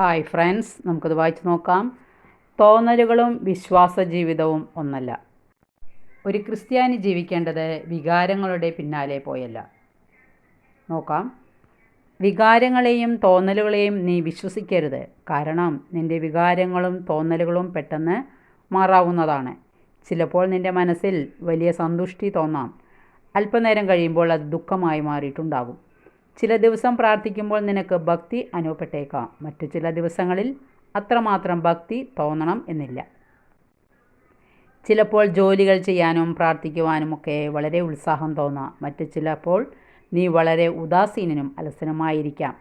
Hi friends നമുക്കത് വായിച്ചു നോക്കാം. തോന്നലുകളും വിശ്വാസ ജീവിതവും ഒന്നല്ല. ഒരു ക്രിസ്ത്യാനി ജീവിക്കേണ്ടത് വികാരങ്ങളുടെ പിന്നാലെ പോയല്ല. നോക്കാം. വികാരങ്ങളെയും തോന്നലുകളെയും നീ വിശ്വസിക്കരുത്. കാരണം നിന്റെ വികാരങ്ങളും തോന്നലുകളും പെട്ടെന്ന് മാറാവുന്നതാണ്. ചിലപ്പോൾ നിന്റെ മനസ്സിൽ വലിയ സന്തുഷ്ടി തോന്നാം. അല്പനേരം കഴിയുമ്പോൾ അത് ദുഃഖമായി മാറിയിട്ടുണ്ടാകും. ചില ദിവസം പ്രാർത്ഥിക്കുമ്പോൾ നിനക്ക് ഭക്തി അനുഭവപ്പെട്ടേക്കാം. മറ്റു ചില ദിവസങ്ങളിൽ അത്രമാത്രം ഭക്തി തോന്നണം എന്നില്ല. ചിലപ്പോൾ ജോലികൾ ചെയ്യാനും പ്രാർത്ഥിക്കുവാനുമൊക്കെ വളരെ ഉത്സാഹം തോന്നാം. മറ്റു ചിലപ്പോൾ നീ വളരെ ഉദാസീനനും അലസനുമായിരിക്കാം.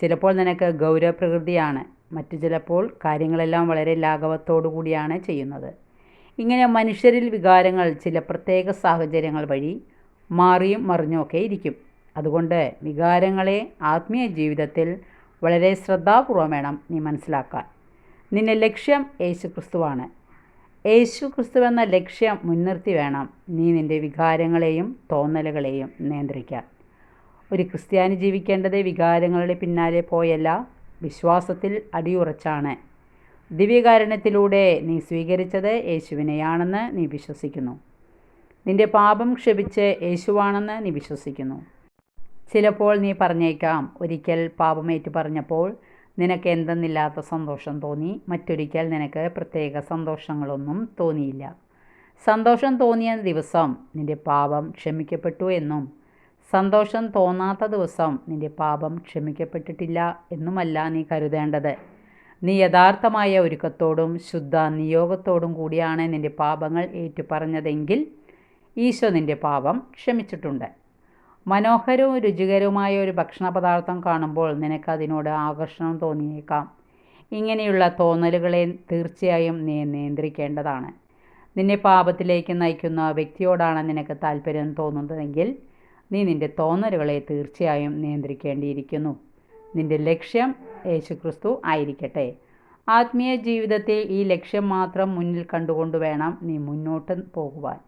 ചിലപ്പോൾ നിനക്ക് ഗൗരവപ്രകൃതിയാണ്. മറ്റു ചിലപ്പോൾ കാര്യങ്ങളെല്ലാം വളരെ ലാഘവത്തോടു കൂടിയാണ് ചെയ്യുന്നത്. ഇങ്ങനെ മനുഷ്യരിൽ വികാരങ്ങൾ ചില പ്രത്യേക സാഹചര്യങ്ങൾ വഴി മാറിയും മറിഞ്ഞുമൊക്കെ ഇരിക്കും. അതുകൊണ്ട് വികാരങ്ങളെ ആത്മീയ ജീവിതത്തിൽ വളരെ ശ്രദ്ധാപൂർവം വേണം നീ മനസ്സിലാക്കാൻ. നിന്റെ ലക്ഷ്യം യേശു ക്രിസ്തുവാണ് യേശു ക്രിസ്തു എന്ന ലക്ഷ്യം മുൻനിർത്തി വേണം നീ നിന്റെ വികാരങ്ങളെയും തോന്നലുകളെയും നിയന്ത്രിക്കാൻ. ഒരു ക്രിസ്ത്യാനി ജീവിക്കേണ്ടത് വികാരങ്ങളുടെ പിന്നാലെ പോയല്ല വിശ്വാസത്തിൽ അടിയുറച്ചാണ്. ദിവ്യകാരണത്തിലൂടെ നീ സ്വീകരിച്ചത് യേശുവിനെയാണെന്ന് നീ വിശ്വസിക്കുന്നു. നിന്റെ പാപം ക്ഷമിച്ച് യേശുവാണെന്ന് നീ വിശ്വസിക്കുന്നു. ചിലപ്പോൾ നീ പറഞ്ഞേക്കാം. ഒരിക്കൽ പാപമേറ്റു പറഞ്ഞപ്പോൾ നിനക്ക് എന്തെന്നില്ലാത്ത സന്തോഷം തോന്നി. മറ്റൊരിക്കൽ നിനക്ക് പ്രത്യേക സന്തോഷങ്ങളൊന്നും തോന്നിയില്ല. സന്തോഷം തോന്നിയ ദിവസം നിന്റെ പാപം ക്ഷമിക്കപ്പെട്ടു എന്നും സന്തോഷം തോന്നാത്ത ദിവസം നിന്റെ പാപം ക്ഷമിക്കപ്പെട്ടിട്ടില്ല എന്നുമല്ല നീ കരുതേണ്ടത്. നീ യഥാർത്ഥമായ ഒരുക്കത്തോടും ശുദ്ധ നിയോഗത്തോടും കൂടിയാണ് നിന്റെ പാപങ്ങൾ ഏറ്റുപറഞ്ഞതെങ്കിൽ ഈശോ നിന്റെ പാപം ക്ഷമിച്ചിട്ടുണ്ട്. മനോഹരവും രുചികരവുമായ ഒരു ഭക്ഷണ പദാർത്ഥം കാണുമ്പോൾ നിനക്കതിനോട് ആകർഷണം തോന്നിയേക്കാം. ഇങ്ങനെയുള്ള തോന്നലുകളെ തീർച്ചയായും നീ നിയന്ത്രിക്കേണ്ടതാണ്. നിന്നെ പാപത്തിലേക്ക് നയിക്കുന്ന വ്യക്തിയോടാണ് നിനക്ക് താല്പര്യം തോന്നുന്നതെങ്കിൽ നീ നിന്റെ തോന്നലുകളെ തീർച്ചയായും നിയന്ത്രിക്കേണ്ടിയിരിക്കുന്നു. നിന്റെ ലക്ഷ്യം യേശുക്രിസ്തു ആയിരിക്കട്ടെ. ആത്മീയ ജീവിതത്തെ ഈ ലക്ഷ്യം മാത്രം മുന്നിൽ കണ്ടുകൊണ്ട് വേണം നീ മുന്നോട്ട് പോകുവാൻ.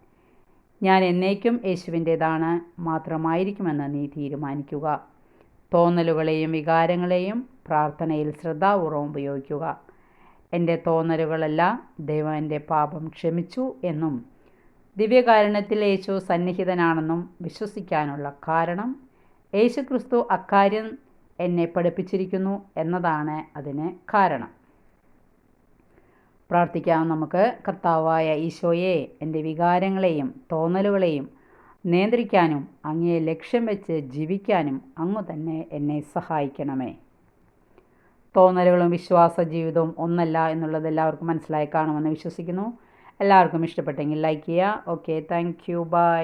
ഞാൻ എന്നേക്കും യേശുവിന്റേതാണ് മാത്രമായിരിക്കുമെന്ന് നീ തീരുമാനിക്കുക. തോന്നലുകളെയും വികാരങ്ങളെയും പ്രാർത്ഥനയിൽ ശ്രദ്ധാപൂർവം ഉപയോഗിക്കുക. എന്റെ തോന്നലുകളെല്ലാം ദൈവം എന്റെ പാപം ക്ഷമിച്ചു എന്നും ദിവ്യകാരണത്തിൽ യേശു സന്നിഹിതനാണെന്നും വിശ്വസിക്കാനുള്ള കാരണം യേശുക്രിസ്തു അക്കാര്യം എന്നെ പഠിപ്പിച്ചിരിക്കുന്നു എന്നതാണ് അതിന് കാരണം. പ്രാർത്ഥിക്കാം. നമുക്ക് കർത്താവായ ഈശോയെ എന്റെ വികാരങ്ങളെയും തോന്നലുകളെയും നിയന്ത്രിക്കാനും അങ്ങയെ ലക്ഷ്യം വെച്ച് ജീവിക്കാനും അങ്ങ് തന്നെ എന്നെ സഹായിക്കണമേ. തോന്നലുകളും വിശ്വാസ ജീവിതവും ഒന്നല്ല എന്നുള്ളത് എല്ലാവർക്കും മനസ്സിലായി കാണുമെന്ന് വിശ്വസിക്കുന്നു. എല്ലാവർക്കും ഇഷ്ടപ്പെട്ടെങ്കിൽ ലൈക്ക് ചെയ്യുക. Okay thank you. ബൈ.